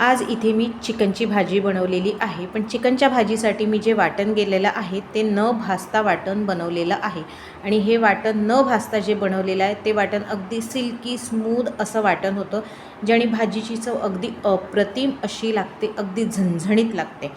आज इथे मी चिकनची भाजी बनवलेली आहे. पण चिकनच्या भाजीसाठी मी जे वाटण गेलेलं आहे ते न भाजता वाटण बनवलेलं आहे. आणि हे वाटण न भाजता जे बनवलेलं आहे ते वाटण अगदी सिल्की स्मूद असं वाटण होतं ज्याने भाजीची चव अगदी अप्रतिम अशी लागते अगदी झणझणीत लागते.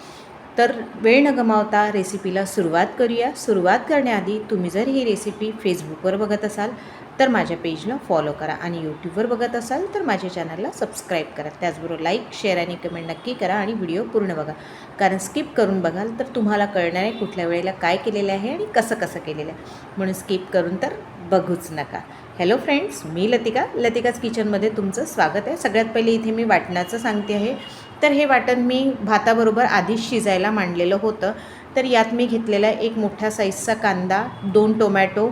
तर वेळ न गमावता रेसिपीला सुरुवात करूया. सुरुवात करण्याआधी तुम्ही जर ही रेसिपी फेसबुकवर बघत असाल तर माझ्या पेजला फॉलो करा आणि यूट्यूबवर बघत असाल तर माझ्या चॅनलला सबस्क्राईब करा. त्याचबरोबर लाईक शेअर आणि कमेंट नक्की करा आणि व्हिडिओ पूर्ण बघा. कारण स्किप करून बघाल तर तुम्हाला कळणार आहे कुठल्या वेळेला काय केलेलं आहे आणि कसं कसं केलेलं आहे. म्हणून स्किप करून तर बघूच नका. हॅलो फ्रेंड्स मी लतिका. लतिकाच किचनमध्ये तुमचं स्वागत आहे. सगळ्यात पहिले इथे मी वाटणाचं सांगते आहे. तर हे वाटण मी भाताबरोबर आधीच शिजायला मांडलेलं होतं. तर यात मी घेतलेला एक मोठ्या साईजचा कांदा दोन टोमॅटो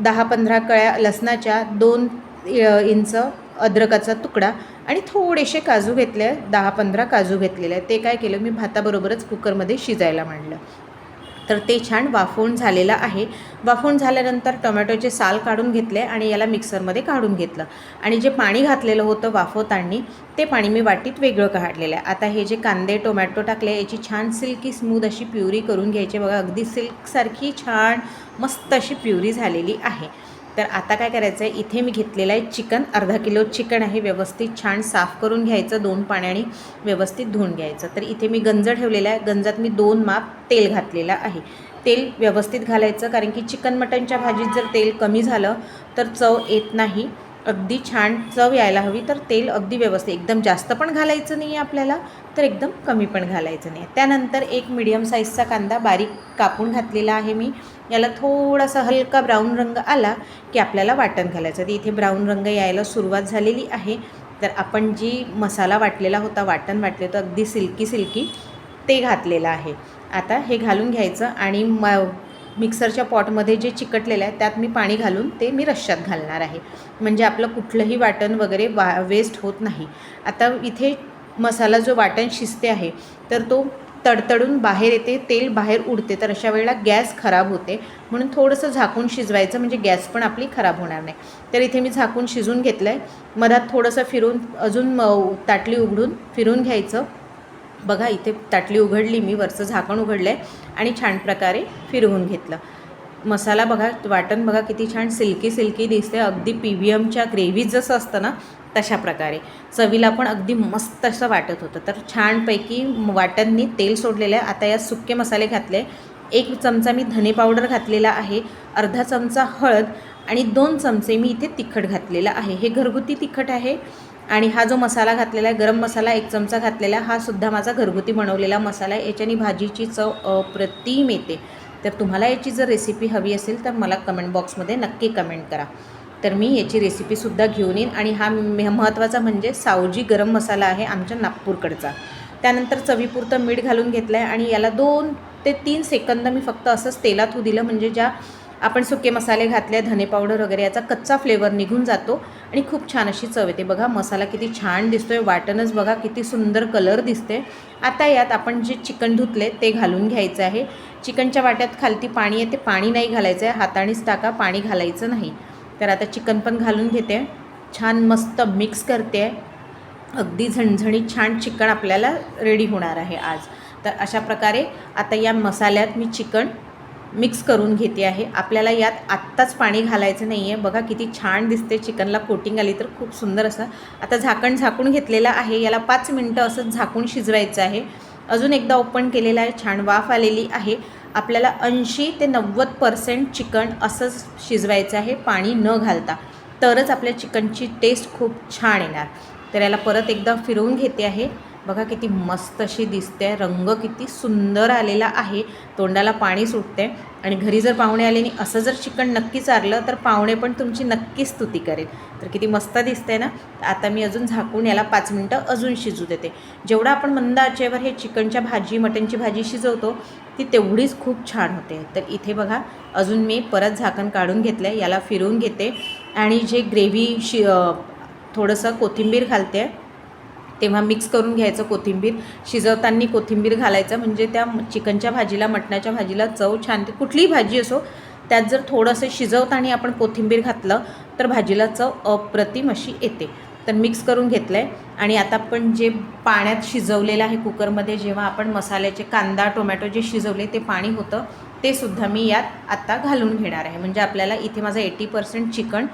दहा पंधरा कळ्या लसणाच्या दोन इंच अद्रकाचा तुकडा आणि थोडेसे काजू घेतले दहा पंधरा काजू घेतलेले. आहेत ते काय केलं? मी भाताबरोबरच कुकरमध्ये शिजायला मांडलं. तर ते छान वाफवून झालेलं आहे. वाफवून झाल्यानंतर टोमॅटोचे साल काढून घेतले आणि याला मिक्सरमध्ये काढून घेतलं. आणि जे पाणी घातलेलं होतं वाफवताना ते पाणी मी वाटीत वेगळं काढलेलं आहे. आता हे जे कांदे टोमॅटो टाकले याची छान सिल्की स्मूद अशी प्युरी करून घ्यायची. बघा अगदी सिल्कसारखी छान मस्त अशी प्युरी झालेली आहे. तर आता काय करायचं आहे इथे मी घेतलेलं आहे चिकन. अर्धा किलो चिकन आहे. व्यवस्थित छान साफ करून घ्यायचं. दोन पाण्याने व्यवस्थित धुवून घ्यायचं. तर इथे मी गंज ठेवलेला आहे. गंजात मी दोन माप तेल घातलेलं आहे. तेल व्यवस्थित घालायचं. कारण की चिकन मटनच्या भाजीत जर तेल कमी झालं तर चव येत नाही. अगदी छान चव यायला हवी. तर तेल अगदी व्यवस्थित. एकदम जास्त पण घालायचं नाही आहे आपल्याला तर एकदम कमी पण घालायचं नाही त्यानंतर एक मिडियम साईजचा कांदा बारीक कापून घातलेला आहे मी. याला थोडासा हलका ब्राऊन रंग आला की आपल्याला वाटण घालायचं. तर इथे ब्राऊन रंग यायला सुरुवात झालेली आहे. तर आपण जी मसाला वाटलेला होता वाटण वाटले तर अगदी सिल्की सिल्की ते घातलेलं आहे. आता हे घालून घ्यायचं आणि म मिक्सरच्या पॉटमध्ये जे चिकटलेलं आहे त्यात मी पाणी घालून ते मी रश्श्यात घालणार आहे. म्हणजे आपलं कुठलंही वाटण वगैरे वा वेस्ट होत नाही. आता इथे मसाला जो वाटण शिजते आहे तर तो तडतडून बाहेर येते तेल बाहेर उडते. तर अशा वेळेला गॅस खराब होते. म्हणून थोडंसं झाकून शिजवायचं म्हणजे गॅस पण आपली खराब होणार नाही. तर इथे मी झाकून शिजून घेतलं आहे मधात थोडंसं फिरून अजून ताटली उघडून फिरून घ्यायचं. बघा इथे ताटली उघडली मी वरचं झाकण उघडलं आहे आणि छान प्रकारे फिरवून घेतलं. मसाला बघा वाटण बघा किती छान सिल्की सिल्की दिसते. अगदी पी व्ही एमच्या ग्रेव्हीत जसं असतं ना तशा प्रकारे चवीला पण अगदी मस्त असं वाटत होतं. तर छानपैकी वाटणनी तेल सोडलेलं आहे. आता यात सुके मसाले घातले. एक चमचा मी धने पावडर घातलेला आहे. अर्धा चमचा हळद आणि दोन चमचे मी इथे तिखट घातलेला आहे. हे घरगुती तिखट आहे आणि हा जो मसाला घातलेला आहे गरम मसाला एक चमचा घातलेला हा सुद्धा माझा घरगुती बनवलेला मसाला आहे. याच्याने भाजीची चव अप्रतिम येते. तर तुम्हाला याची जर रेसिपी हवी असेल तर मला कमेंट बॉक्समध्ये नक्की कमेंट करा. तर मी याची रेसिपीसुद्धा घेऊन येईन. आणि हा महत्त्वाचा म्हणजे सावजी गरम मसाला आहे आमच्या नागपूरकडचा. त्यानंतर चवीपुरतं मीठ घालून घेतलं आहे आणि याला दोन ते तीन सेकंद मी फक्त असंच तेलात होऊ दिलं म्हणजे ज्या आपण सुके मसाले घातले धने पावडर वगैरे याचा कच्चा फ्लेवर निघून जातो आणि खूप छान अशी चव येते. बघा मसाला किती छान दिसतोय वाटणच बघा किती सुंदर कलर दिसते आता यात आपण जे चिकन धुतले ते घालून घ्यायचं आहे. चिकनच्या वाट्यात खालती पाणी आहे ते पाणी नाही घालायचं आहे हातानेच टाका पाणी घालायचं नाही. तर आता चिकन पण घालून घेते. छान मस्त मिक्स करते. अगदी झणझणीत छान चिकन आपल्याला रेडी होणार आहे आज. तर अशा प्रकारे आता या मसाल्यात मी चिकन मिक्स करून घेते आहे. आपल्याला यात आत्ताच पाणी घालायचं नाही आहे बघा किती छान दिसते चिकनला कोटिंग आली तर खूप सुंदर असं. आता झाकण झाकून घेतलेलं आहे. याला पाच मिनटं असं झाकून शिजवायचं आहे. अजून एकदा ओपन केलेलं आहे. छान वाफ आलेली आहे. आपल्याला ऐंशी ते नव्वद पर्सेंट चिकन असंच शिजवायचं आहे पाणी न घालता. तरच आपल्या चिकनची टेस्ट खूप छान येणार. तर याला परत एकदा फिरवून घेते आहे. बघा किती मस्त अशी दिसते रंग किती सुंदर आलेला आहे. तोंडाला पाणी सुटते आणि घरी जर पाहुणे आले आणि असं जर चिकन नक्की चारलं तर पाहुणे पण तुमची नक्की स्तुती करेल. तर किती मस्त दिसते ना? आता मी अजून झाकून याला पाच मिनटं अजून शिजू देते. जेवढं आपण मंद आचेवर हे चिकनच्या भाजी मटणची भाजी शिजवतो ती तेवढीच खूप छान होते. तर इथे बघा अजून मी परत झाकण काढून घेतलं आहे याला फिरवून घेते. आणि जे ग्रेव्ही शि थोडंसं कोथिंबीर घालते तेव्हा मिक्स करून घ्यायचं कोथिंबीर शिजवताना कोथिंबीर घालायचं. म्हणजे त्या चिकनच्या भाजीला मटणाच्या भाजीला चव छान कुठलीही भाजी असो त्यात जर थोडंसं शिजवताना आपण कोथिंबीर घातलं तर भाजीला चव अप्रतिम अशी येते. तर मिक्स करून घेतलं आहे आणि आता आपण जे पाण्यात शिजवलेलं आहे कुकरमध्ये जेव्हा आपण मसाल्याचे कांदा टोमॅटो जे शिजवले ते पाणी होतं ते सुद्धा मी यात आत्ता घालून घेणार आहे. म्हणजे आपल्याला इथे माझं एटी पर्सेंट चिकन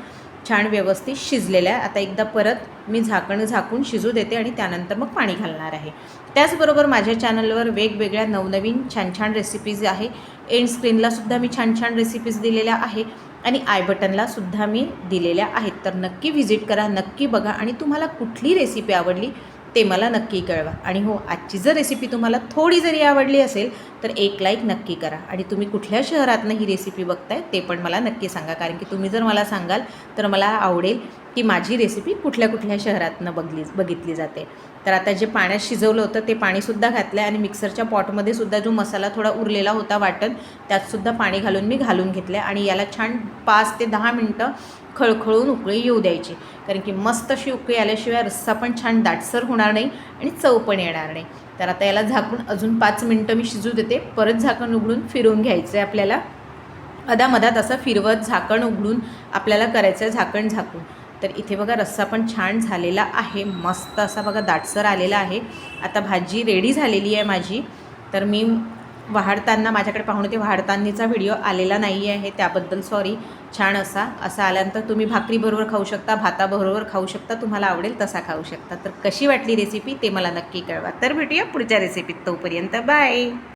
छान व्यवस्थित शिजलेल्या आहे. आता एकदा परत मी झाकण झाकून शिजू देते आणि त्यानंतर मग पाणी घालणार आहे. त्याचबरोबर माझ्या चॅनलवर वेगवेगळ्या नवनवीन छान छान रेसिपीज आहे. एंड स्क्रीनलासुद्धा मी छान छान रेसिपीज दिलेल्या आहे. आणि आय बटनलासुद्धा मी दिलेल्या आहेत. तर नक्की व्हिजिट करा नक्की बघा आणि तुम्हाला कुठली रेसिपी आवडली ते मला नक्की कळवा. आणि हो आजची जर रेसिपी तुम्हाला थोडी जरी आवडली असेल तर एक लाईक नक्की करा. आणि तुम्ही कुठल्या शहरातनं ही रेसिपी बघताय ते पण मला नक्की सांगा. कारण की तुम्ही जर मला सांगाल तर मला आवडेल की माझी रेसिपी कुठल्या कुठल्या शहरातनं बघली बघितली जाते. तर आता जे पाण्यात शिजवलं होतं ते पाणीसुद्धा घातलं आहे आणि मिक्सरच्या पॉटमध्ये सुद्धा जो मसाला थोडा उरलेला होता वाटण त्यातसुद्धा पाणी घालून मी घालून घेतलं आहे आणि याला छान पाच ते दहा मिनटं खळखळून उकळी येऊ द्यायची. कारण की मस्त अशी उकळी आल्याशिवाय रस्सा पण छान दाटसर होणार नाही आणि चव पण येणार नाही. तर आता याला झाकून अजून पाच मिनटं मी शिजू देते. परत झाकण उघडून फिरवून घ्यायचं आहे आपल्याला अदामधात असं फिरवत झाकण उघडून आपल्याला करायचं आहे झाकण झाकून. तर इथे बघा रस्सा पण छान झालेला आहे. मस्त असा बघा दाटसर आलेला आहे. आता भाजी रेडी झालेली आहे माझी. तर मी वाढताना माझ्याकडे पाहून ते वाढतानीचा व्हिडिओ आलेला नाही आहे. त्याबद्दल सॉरी छान असा. असा आल्यानंतर तुम्ही भाकरीबरोबर खाऊ शकता भाताबरोबर खाऊ शकता. तुम्हाला आवडेल तसा खाऊ शकता. तर कशी वाटली रेसिपी ते मला नक्की कळवा. तर भेटूया पुढच्या रेसिपीत तोपर्यंत. बाय